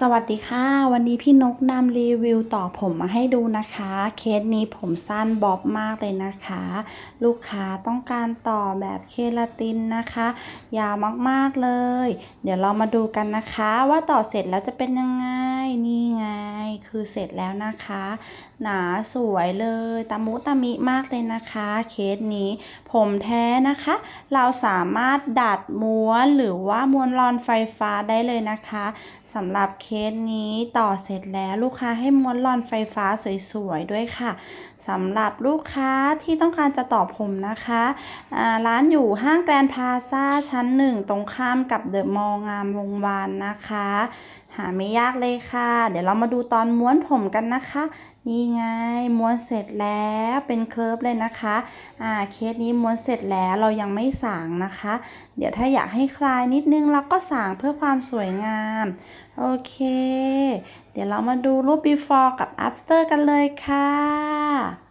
สวัสดีค่ะ วันนี้พี่นกนำรีวิวต่อผมมาให้ดูนะคะ เคสนี้ผมสั้นบ๊อบมากเลยนะคะ ลูกค้าต้องการต่อแบบเคราตินนะคะ ยาวมากๆเลย เดี๋ยวเรามาดูกันนะคะ ว่าต่อเสร็จแล้วจะเป็นยังไงนี่ไง คือเสร็จแล้วนะคะ หนาสวยเลยตามุตามิมากเลยนะคะ เคสนี้ผมแท้นะคะ เราสามารถดัดม้วนหรือว่าม้วนรอนไฟฟ้าได้เลยนะคะสำหรับเคสนี้ต่อเสร็จแล้วลูกค้าให้ม้วนรอนไฟฟ้าสวยๆด้วยค่ะสำหรับลูกค้าที่ต้องการจะต่อผมนะคะร้านอยู่ห้างแกรนพาซาชั้นหนึ่งตรงข้ามกับเดอะมอลล์งามวงวานนะคะ หาไม่ยากเลยค่ะ เดี๋ยวเรามาดูตอนม้วนผมกันนะคะ นี่ไงม้วนเสร็จแล้วเป็นเคลิร์ฟเลยนะคะอ่าเคสนี้ม้วนเสร็จแล้วเรายังไม่สางนะคะ เดี๋ยวถ้าอยากให้คลายนิดนึงเราก็สางเพื่อความสวยงามโอเค เดี๋ยวเรามาดูรูป before กับ after กันเลยค่ะ